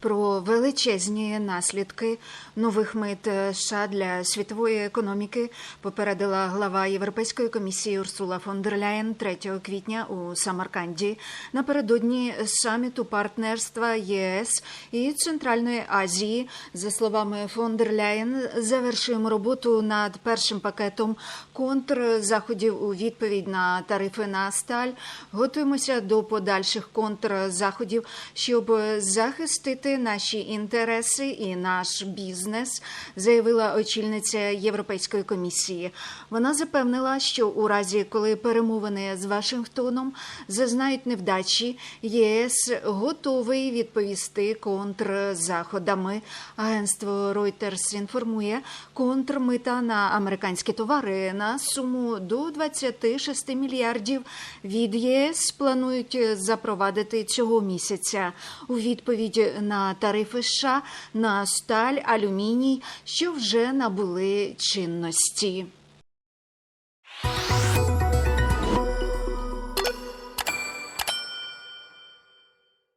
Про величезні наслідки нових мит США для світової економіки попередила глава Європейської комісії Урсула фон дер Ляєн 3 квітня у Самарканді напередодні саміту партнерства ЄС і Центральної Азії. За словами фон дер Ляєн, завершуємо роботу над першим пакетом контрзаходів у відповідь на тарифи на сталь. Готуємося до подальших контрзаходів, щоб захистити наші інтереси і наш бізнес, заявила очільниця Європейської комісії. Вона запевнила, що у разі, коли перемовини з Вашингтоном зазнають невдачі, ЄС готовий відповісти контрзаходами. Агентство Reuters інформує, контрмита на американські товари на суму до 26 мільярдів від ЄС планують запровадити цього місяця у відповідь на тарифи США на сталь, алюміній, що вже набули чинності.